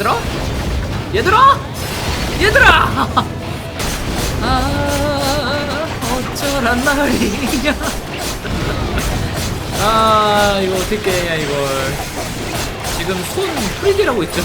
얘들아? 얘들아! 얘들아! 아, 어쩌란 말이냐. 아, 이거 어떻게 깨냐, 이걸. 지금 손 프리디라고 있죠?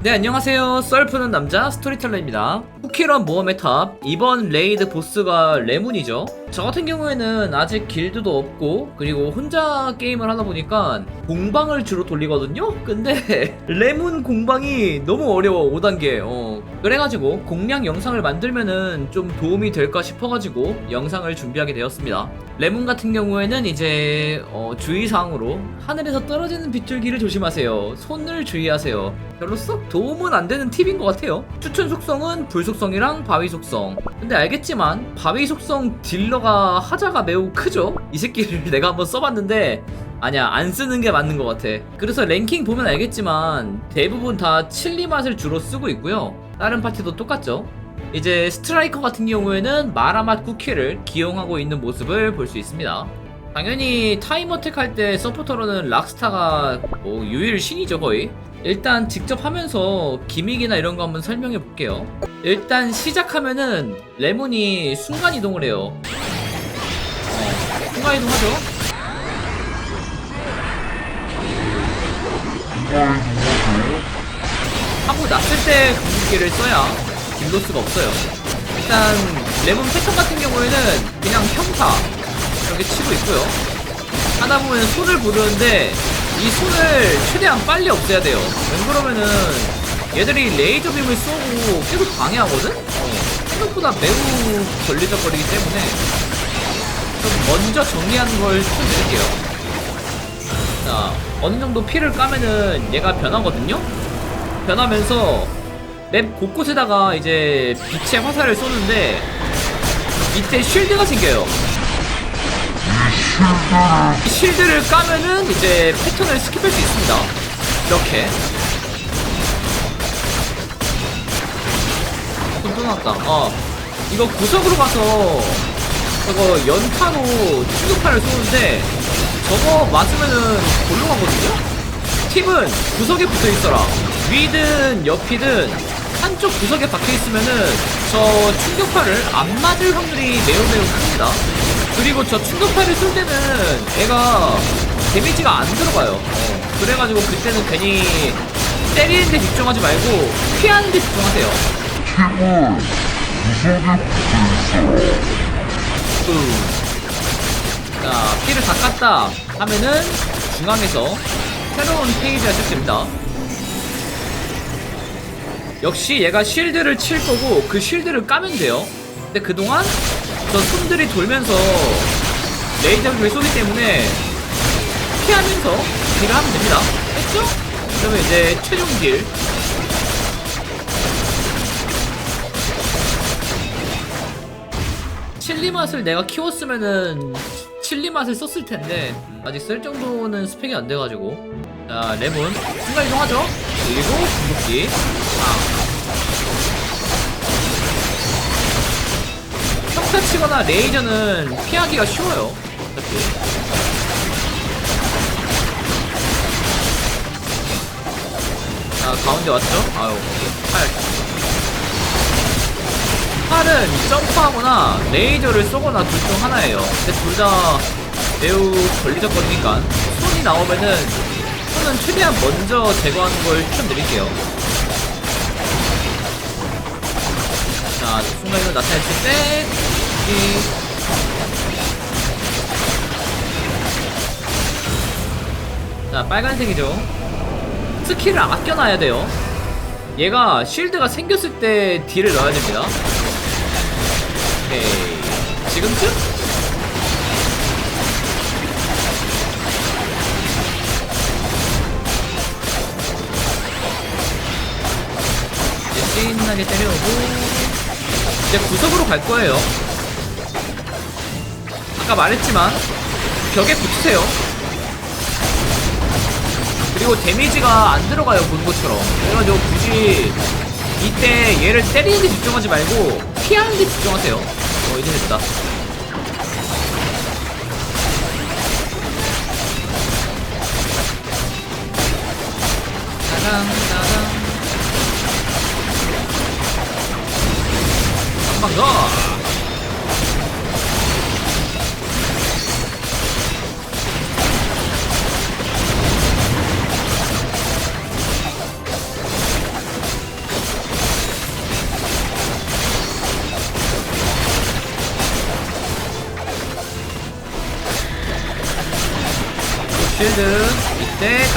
네 안녕하세요 썰푸는 남자 스토리텔러입니다 쿠키런 모험의 탑 이번 레이드 보스가 레문이죠 저 같은 경우에는 아직 길드도 없고 그리고 혼자 게임을 하다 보니까 공방을 주로 돌리거든요? 근데 레문 공방이 너무 어려워 5단계. 어 그래가지고 공략 영상을 만들면은 좀 도움이 될까 싶어가지고 영상을 준비하게 되었습니다. 레문 같은 경우에는 이제 어, 주의사항으로 하늘에서 떨어지는 빗줄기를 조심하세요. 손을 주의하세요. 별로 썩 도움은 안 되는 팁인 것 같아요. 추천 속성은 불 속성이랑 바위 속성. 근데 알겠지만 바위 속성 딜러 가 하자가 매우 크죠? 이 새끼를 내가 한번 써봤는데 아니야 안 쓰는 게 맞는 것 같아. 그래서 랭킹 보면 알겠지만 대부분 다 칠리 맛을 주로 쓰고 있고요. 다른 파티도 똑같죠. 이제 스트라이커 같은 경우에는 마라맛 쿠키를 기용하고 있는 모습을 볼 수 있습니다. 당연히 타임어택 할 때 서포터로는 락스타가 뭐 유일 신이죠 거의 일단 직접 하면서 기믹이나 이런 거 한번 설명해 볼게요 일단 시작하면은 레몬이 순간이동을 해요 어, 순간이동 하죠. 하고 났을 때 궁극기를 써야 딜로스가 없어요. 일단 레몬 패턴 같은 경우에는 그냥 평타 이렇게 치고 있고요. 하다 보면 손을 부르는데 이 손을 최대한 빨리 없애야 돼요. 왜 그러면은 얘들이 레이저 빔을 쏘고 계속 방해하거든? 어, 생각보다 매우 걸리적거리기 때문에 좀 먼저 정리하는 걸 추천드릴게요 자 어느 정도 피를 까면은 얘가 변하거든요? 변하면서 맵 곳곳에다가 이제 빛의 화살을 쏘는데 밑에 쉴드가 생겨요 이 실드를 까면은 이제 패턴을 스킵할 수 있습니다. 이렇게. 손 떠났다. 어. 이거 구석으로 가서 저거 연타로 충격파를 쏘는데 저거 맞으면은 골로 가거든요? 팁은 구석에 붙어 있어라. 위든 옆이든 한쪽 구석에 박혀 있으면은 저 충격파를 안 맞을 확률이 매우 매우 큽니다. 그리고 저 충격파를 쏠 때는 애가 데미지가 안 들어가요. 어, 그래가지고 그때는 괜히 때리는 데 집중하지 말고 피하는 데 집중하세요. 음. 자, 피를 다 깠다 하면은 중앙에서 새로운 페이지가 시작됩니다. 역시 얘가 쉴드를 칠 거고 그 쉴드를 까면 돼요. 근데 그동안 저 손들이 돌면서 레이저를 쏘기 때문에 피하면서 딜을 하면 됩니다. 했죠? 그러면 이제 최종 딜. 칠리 맛을 내가 키웠으면은 칠리 맛을 썼을 텐데 아직 쓸 정도는 스펙이 안 돼가지고 자 레몬 순간 이동하죠 그리고 궁극기 아. 평타 치거나 레이저는 피하기가 쉬워요. 어차피. 자, 가운데 왔죠? 아유, 팔. 팔은 점프하거나 레이저를 쏘거나 둘 중 하나예요. 근데 둘 다 매우 걸리적거리니까 손이 나오면은 손은 최대한 먼저 제거하는 걸 추천드릴게요. 자, 순간이동 나타냈을 때, 이, 자, 빨간색이죠. 스킬을 아껴놔야 돼요. 얘가 쉴드가 생겼을 때 딜을 넣어야 됩니다. 오케이. 지금쯤? 이제 신나게 때려오고 이제 구석으로 갈 거예요. 아까 말했지만 벽에 붙으세요. 그리고 데미지가 안 들어가요 본 것처럼. 그래가지고 굳이 이때 얘를 때리는 데 집중하지 말고 피하는 데 집중하세요. 이동했다. 짜잔 짜잔. 한방더!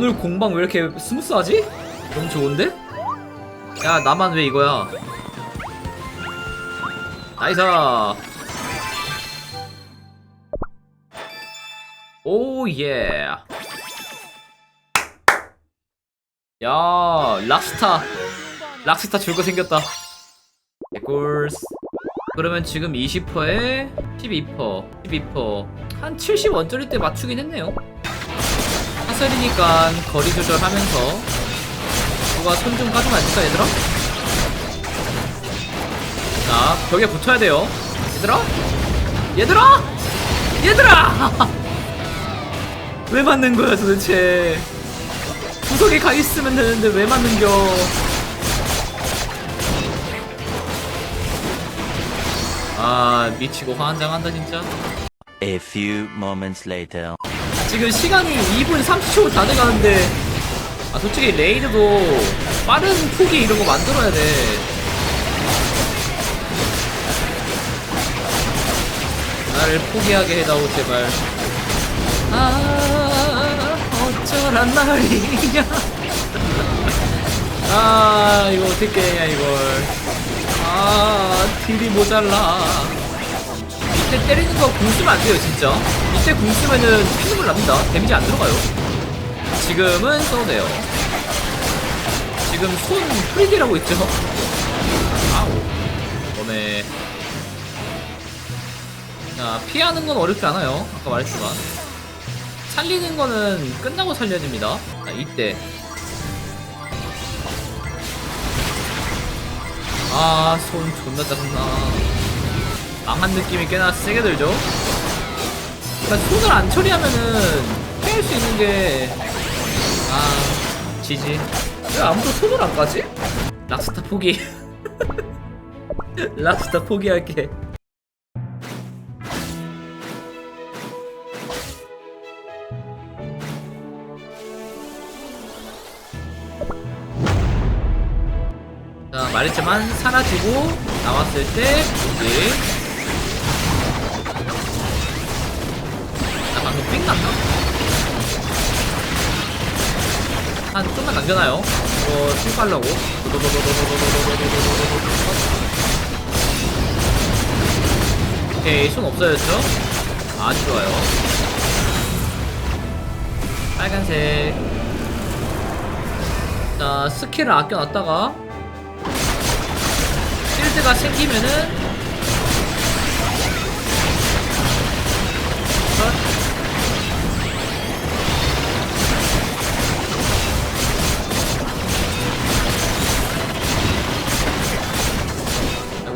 오늘 공방 왜 이렇게 스무스하지? 너무 좋은데? 야, 나만 왜 이거야? 나이스! 오, 예. 야, 락스타. 락스타 줄 거 생겼다. 개꿀스. 그러면 지금 20%에 12%, 12%. 한 70원짜리 때 맞추긴 했네요. 하설이니까 거리 조절하면서 누가 손 좀 까주면 안 될까 얘들아? 자 벽에 붙어야 돼요 얘들아? 얘들아! 얘들아! 왜 맞는 거야 도대체 구석에 가 있으면 되는데 왜 맞는겨 아 미치고 화한장한다 진짜 A few moments later. 지금 시간이 2분 30초 다 돼가는데 아 솔직히 레이드도 빠른 포기 이런 거 만들어야 돼. 나를 포기하게 해다오 제발. 아 어쩌란 말이냐. 아 이거 어떻게 해야 이걸. 아 딜이 모자라 이때 때리는 거궁 쓰면 안 돼요 진짜. 이때 궁 쓰면은 피눈물 납니다. 데미지 안 들어가요. 지금은 써도 돼요. 지금 손 프리디라고 있죠? 아우 너네 자 피하는 건 어렵지 않아요. 아까 말했지만. 살리는 거는 끝나고 살려집니다. 자 이때. 아 손 존나 짜증나 망한 느낌이 꽤나 세게 들죠? 그러니까 손을 안 처리하면은 피할 수 있는 게, 아, 지지. 왜 아무도 손을 안 까지? 락스타 포기. 락스타 포기할게. 자, 말했지만 사라지고 나왔을 때 뭐지? 한 좀만 남겨놔요. 이거 술 깔라고. 오케이, 손 없어졌죠? 아주 좋아요. 빨간색. 자, 스킬을 아껴놨다가 실드가 생기면은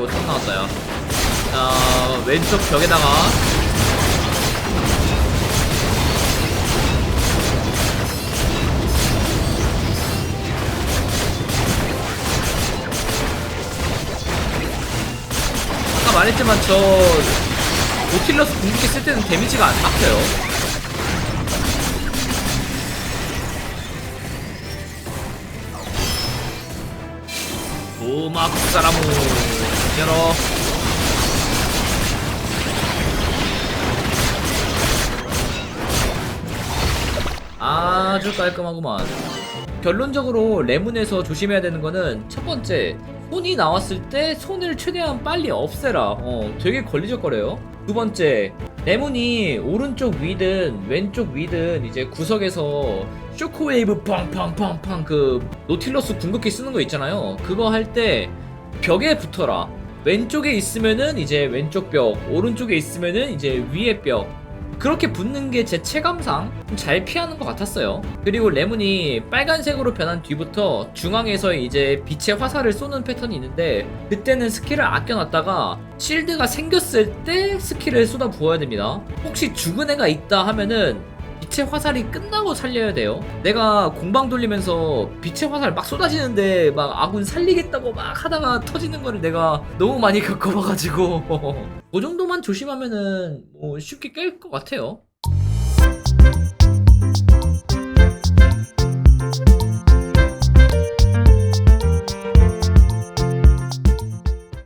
아이고 총 나왔다 야. 자 왼쪽 벽에다가 아까 말했지만 저 노틸러스 궁극기 쓸 때는 데미지가 안. 오막 사람우 열어. 아 아주 깔끔하구만. 결론적으로 레문에서 조심해야 되는 거는 첫 번째 손이 나왔을 때 손을 최대한 빨리 없애라. 어, 되게 걸리적거려요. 두 번째 레문이 오른쪽 위든 왼쪽 위든 이제 구석에서 쇼크웨이브 팡팡팡팡 그 노틸러스 궁극기 쓰는 거 있잖아요. 그거 할 때 벽에 붙어라. 왼쪽에 있으면은 이제 왼쪽 벽, 오른쪽에 있으면은 이제 위에 벽. 그렇게 붙는 게 제 체감상 좀 잘 피하는 것 같았어요. 그리고 레문이 빨간색으로 변한 뒤부터 중앙에서 이제 빛의 화살을 쏘는 패턴이 있는데 그때는 스킬을 아껴놨다가 실드가 생겼을 때 스킬을 쏟아 부어야 됩니다. 혹시 죽은 애가 있다 하면은 빛의 화살이 끝나고 살려야 돼요. 내가 공방 돌리면서 빛의 화살 막 쏟아지는데 막 아군 살리겠다고 막 하다가 터지는 거를 내가 너무 많이 겪어봐가지고 그 정도만 조심하면은 뭐 쉽게 깰 것 같아요.